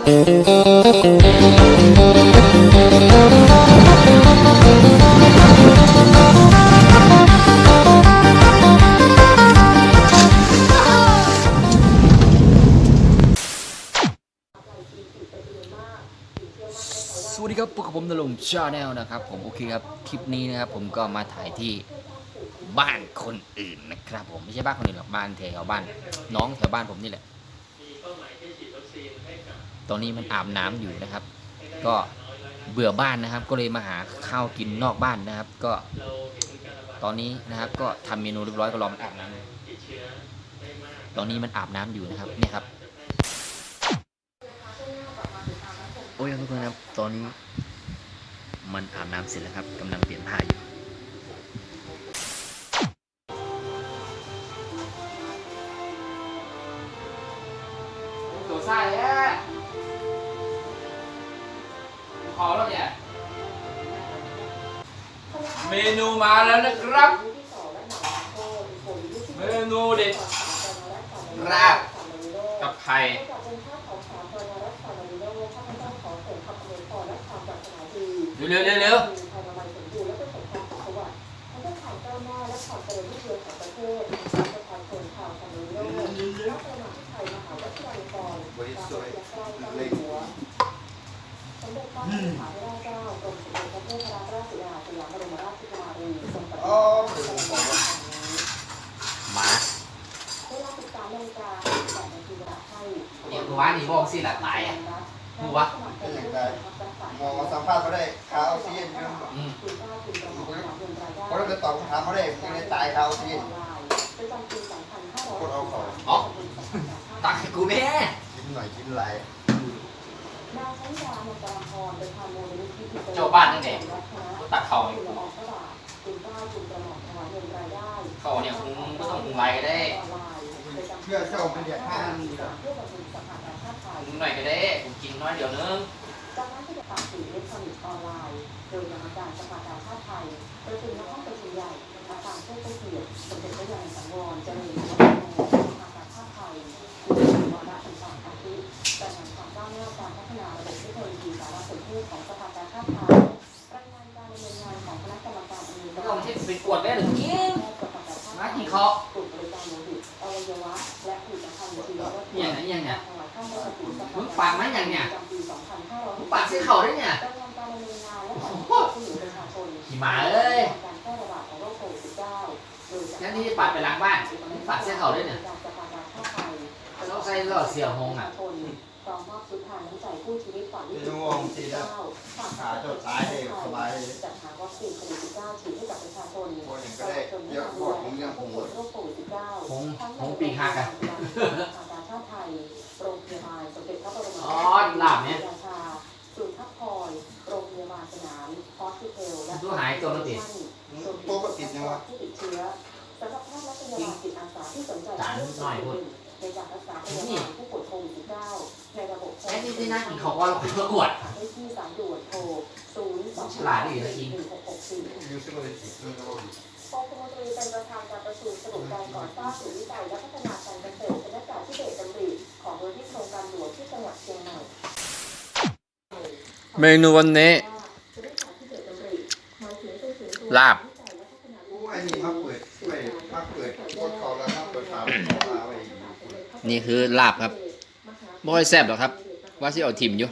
สวัสดีครับพวกบผมนรงชาแนลนะครับผมโอเคครับคลิปนี้นะครับผมก็มาถ่ายที่บ้านคนอื่นนะครับผมไม่ใช่บ้านคนอื่นหรอกบ้านแถวบ้าน น้องแถวบ้านผมนี่แหละ ตอนนี้มันอาบน้ำอยู่นะครับ ก็เบื่อบ้านนะครับ ก็เลยมาหาข้าวกินนอกบ้านนะครับ ก็ ตอนนี้นะครับ ก็ทำเมนูเรียบร้อยก็รอมันอาบน้ำตอนนี้มันอาบน้ำอยู่นะครับเนี่ยครับ โอ้ยทุกคนครับ ตอนนี้ มันอาบน้ำเสร็จแล้วครับกำลังเปลี่ยนผ้าอยู่ตัวไส้แย่ข อแล้วเนี่ย เมนูมาแล้วนะครับ เมนูเด็ดราบกับไข่เร็วเร็วเร็วเร็วบริสุทธิ์ เลยอ๋อหมาเนี่ยกูว่านี่บอกสิละตายอะกูวะไม่อยากได้หมอสัมภาษณ์เขาได้คาออกซิเจนครับอืมเพราะเราจะตอบคำถามเขาได้ยังไงตายคาออกซิเจนกดเอาของอ๋อตักให้กูแม่กินหน่อยกินหลาย เจ้าบ้านนั่นเองกูตักเข่าให้กูเข่าเนี่ยคงไม่ต้องปรุงอะไรก็ได้เพื่อเจ้าเป็นเด็กห้านาทีนะปรุงหน่อยก็ได้กูกินน้อยเดียวนึงจากนั้นที่จะตัดสื่ออิเล็กทรอนิกส์ออนไลน์ โดยกรรมการสภากาชาติไทยประชุมในห้องประชุมใหญ่อาคารเพื่อเกียรติสมเด็จพระยาณสังวรเจริญพระบ วดได้หรือกินมากินเขากลุ่มบริการโลหิตอวัยวะและผลิตภัณฑ์ชีววัตถุอย่างนั้นอย่างเนี้ยถวายข้าราชการมึงปากไหมอย่างเนี้ยประจำปีมึงปากใส่เข่าได้เนี่ยดำเนินการดำเนินงานและความช่วยเหลือประชาชนขี่หมาเอ้ยการแพร่ระบาดของโรคโควิด -19 โดยจากงั้นที่จะปัดไปหลังบ้านมึงปากใส่เข่าได้เนี่ยการสภากาชาติไทยเราใส่หล่อเสี่ยวหงอะ พร้อมมอบชุดทานน้ำใจผู้ชีวิตก่อนที่เป็นวงสีแล้วขาจดตายเลยสบายเลยจัดหาวัคซีนโควิด -19 ฉีดให้กับประชาชนคนอย่างก็ได้เยอะบอกผมยังผมหมดโรคโควิด -19 หงหงปีกหักอะทางการชาติไทยโรงพยาบาลสมเด็จพระบรมอ๋อหลาบเนี่ยราชาศูนย์พักคอยโรงพยาบาลสนามฮอสพิทอลและดูหายตัวมันติดโต๊ะก็ติดนะวะผู้ติดเชื้อสำหรับแพทย์และพยาบาลจิตอาสาที่สนใจจานหน่อยพูด ในการรักษาพยาบาลผู้ป่วยโควิด -19 ในระบบแค่นี้ที่นั่งกินเขาว่าเราไปประกวดได้ที่สายด่วนโทร0ฉลาดดีนะอิง1664ยูซิโรจิมีระบบปคมนตรีเป็นประธานการประชุมสรุปการก่อสร้างศูนย์วิจัยและพัฒนาการเกษตรคณะการที่เบตดำริของมูลที่โครงการหลวงที่จังหวัดเชียงใหม่เมนูวันนี้ลาบ อู้ไอ้นี่มาเปิดช่วยมาเปิดกดเขาแล้วมาเปิดฝาเขาลาไว้อีก นี่คือลาบครับบ่อยแซ่บหรอกครับ ว่าสิเอาถิ่มอยู่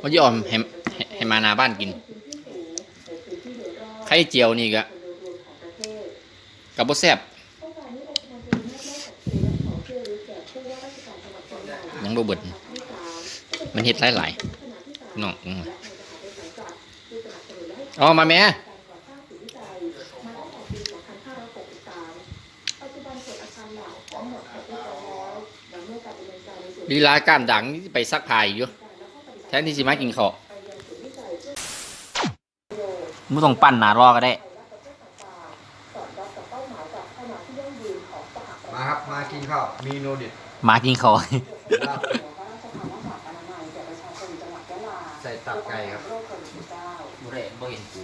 ว่าสิเออมให้ให้ใหมานาบ้านกิน ไข่เจียวนี่ก็กับบ่แซ่บยังบ่เบิดมันเฮ็ดหลายๆน้องอ๋อมาแม่ ลีลาการดังนี่ไปซักผ้าอีกอยู่ แทนที่สิมากินข้าวมึงต้องปั้นหน้ารอก็ได้ มาครับ มากินข้าว มีโนเด็ดมากินข้าว ลาบใส่ตับไก่ครับ บ่ได้บ่เห็นกู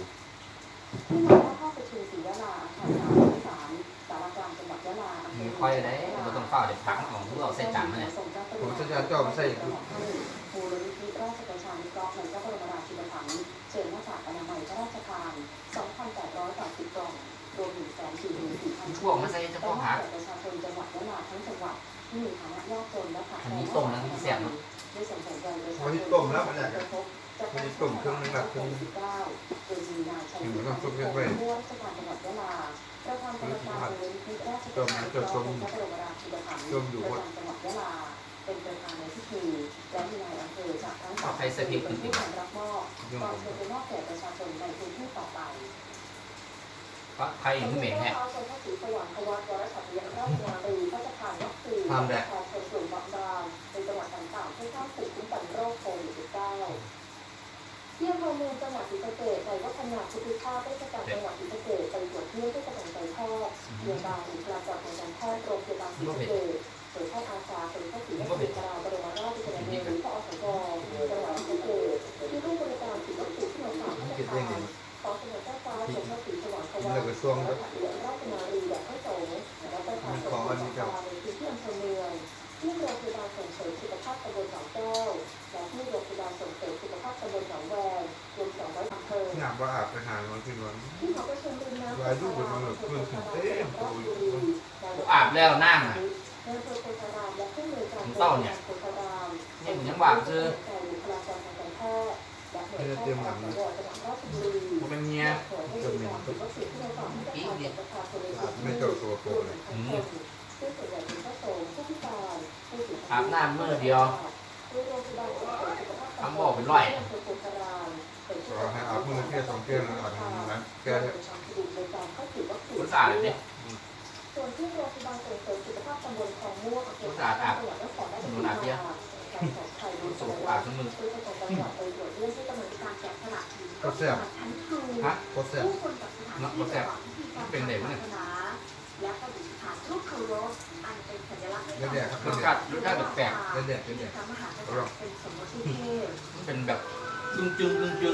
มึงค่อยได้บ่ต้องเฝ้าเดี๋ยวพักของพวกเราใส่จานมาเนี่ย ของพระจ้องใส่ครับช่งวงมาใส่เะหาปงหวัดยาทั้นนแลต้มแล้วเสียงได้ระนต้มแล้วมันจะมีต้มเครื่องนึงแบบรื่อนี้ายู่าราจังหวัดยะลประนรรมาจุเคราะระบรมราชินีพันธวัยา เป็นประธานในพิธีและมีนายอำเภอจากทั้งเอาใครใส่พริกเป็นติผู้ดๆนำรับมอบก่อนเชิญไปมอบแก่ประชาชนในพื้นที่ต่อไปก็ใครอย่างนี้เหม็นแฮะสวัสดิ์สว่างควัตวรสัตยราชวารีก็จะผ่านวัคซีนทำแหละประชาชนกลุ่มบางบางในจังหวัดต่างๆให้สร้างภูมิคุ้มกันโรคโควิด -19 ที่อำเภอเมืองจังหวัดศรีสะเกษในวัฒนาพุทธิภาพราชการจังหวัดศรีสะเกษไปตรวจเยี่ยมที่กำลังใจแพทย์โรงพยาบาลบุคลากรทางการแพทย์โรงพยาบาลศรีสะเกษ โดยแพทย์อาสาเป็นพระศรีนครินทราบรมราชชนนีหรือพอสกจังหวัดศรีสะเกษที่ร่วมบริการฉีดวัคซีนที่โรงพยาบาลราชการขอเสนอเจ้าฟ้าชมพระศรีสว่างคกินวัแล้วตก็ช่งและเหรียญราชนารีแบบไม่สงฆ์และประชาชนในพื้นที่อำเภอเมืองที่โรงพยาบาลส่งเสริมสุขภาพตำบลหนองแก้วและที่โรงพยาบาลส่งเสริมสุขภาพตำบลหนองแวงรวม200อำเภองามว่าอาบไปหาวันขึ้นวันที่หอประชุมริมน้ำวายรูปเป็นมันแบบเพื่อนเต็มตัวอยู่อาบแล้วนั่งอะ เภอโพธารามและผู้อำนวยการผมเศร้าเนี่ยโพธารามเนี่ยผมยังบาปคือบุคลากรทางการแพทย์และหน่วยแพทย์จังหวัดราชบุรีผมเป็นเมียไม่เจ้าตัวโตเลยอาบน้ำมื้อเดียวทำบ่อเป็นร้อยก็ให้อาบมือแค่สองแก้วนะอาบน้ำแก้คุณสะอาดเลยดิ ส่วนที่โรงพยาบาลส่งเสริมสุขภาพตำบลคลองม่วงอำเภอสะอาดอาจังหวัดนครราชสีนามาเตี้ยการสอบไข่ดูสสกกปรปรกกทั้งมือผู้ประกอบการไปตรวจเลือดที่กำลังการแกะสลักหินก็แซ่บชั้นคืนฮะก็แซ่บผู้คนกับสถานเนอะที่ก็แซ่บประกอบพิธีกรรมเป็นไงวะเนี่ยศานและประดิษฐานรูปเคารพอันเป็นสัญลักษณ์ให้เดี๋ยวเดี๋ยวครับรสชาติรสชาติแปลกเดี๋ยวเดี๋ยวเดี๋ยวที่เดี๋ยวพระมหาติเป็นสมมติเทพๆมันเป็นแบบจึ้งจึ้งจึงจึง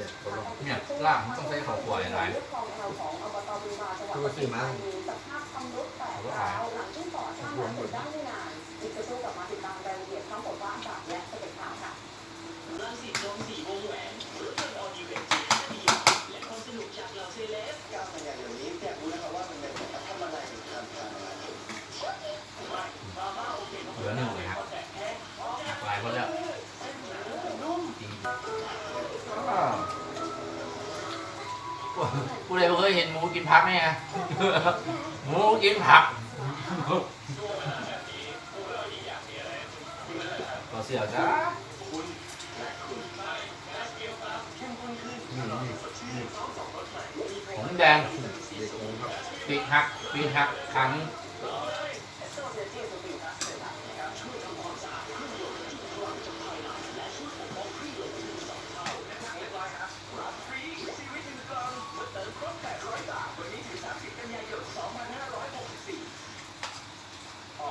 เดี๋ยวเดี๋ยวขอลองเนี่ยล่างมันต้องใช้ของขวายหลายของเราของอบตบึงบาจังหวัดคือว่าซื้อมาสภาพชำรุดแตกร้าวหลังที่ก่อสร้างมาเสร็จได้ไม่นานอีกกระทู้กลับมาติดตามรายละเอียดทั้งหมดว่าจากและสเต็ปข่าวค่ะรังสิตลงสี่ ผู้ใดบ่เคยเห็นหมูกินผักไหมฮะหมูกินผักก็เสียจ้านี่นี่นี่ผมแดงเด็กผมครับปีกหักปีกหักขัง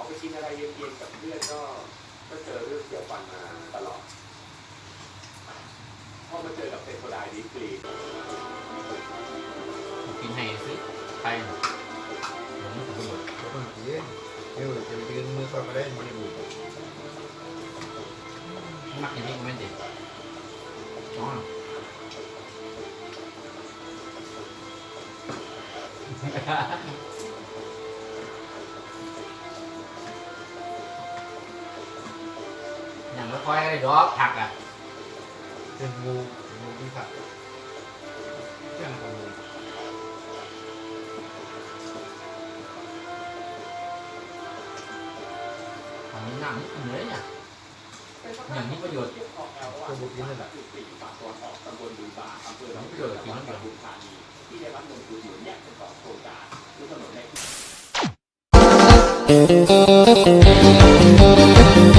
ไปกินอะไรเย็นๆกับเพื่อนก็ก็เจอเรื่องเกี่ยวฟันมาตลอดพอมาเจอกับเซนโซไดาดีกรีกินให้ซื้อไปผมผมหมดก็ต้องกินเดี๋ยวจะไปกินมือเข้ามาได้มันดูมักอย่างนี้ก็ไม่ติดอ๋ออย่างไค่อยได้ดอกผักอะเป็นงูงูที่ผัดแค่งูองนี้น้ำนิดหน่อยเนี่ยอย่างนี้ประโยชน์ตัวบุกินนั่แหละสี่ฝั่งตะวันออกตำบาอำเภอหนองประโยชน์กินน้ำเดือดปทุมธานีที่ได้รับเงินอุดหนุนแยเป็นสอโครงการคือถนนใน Thank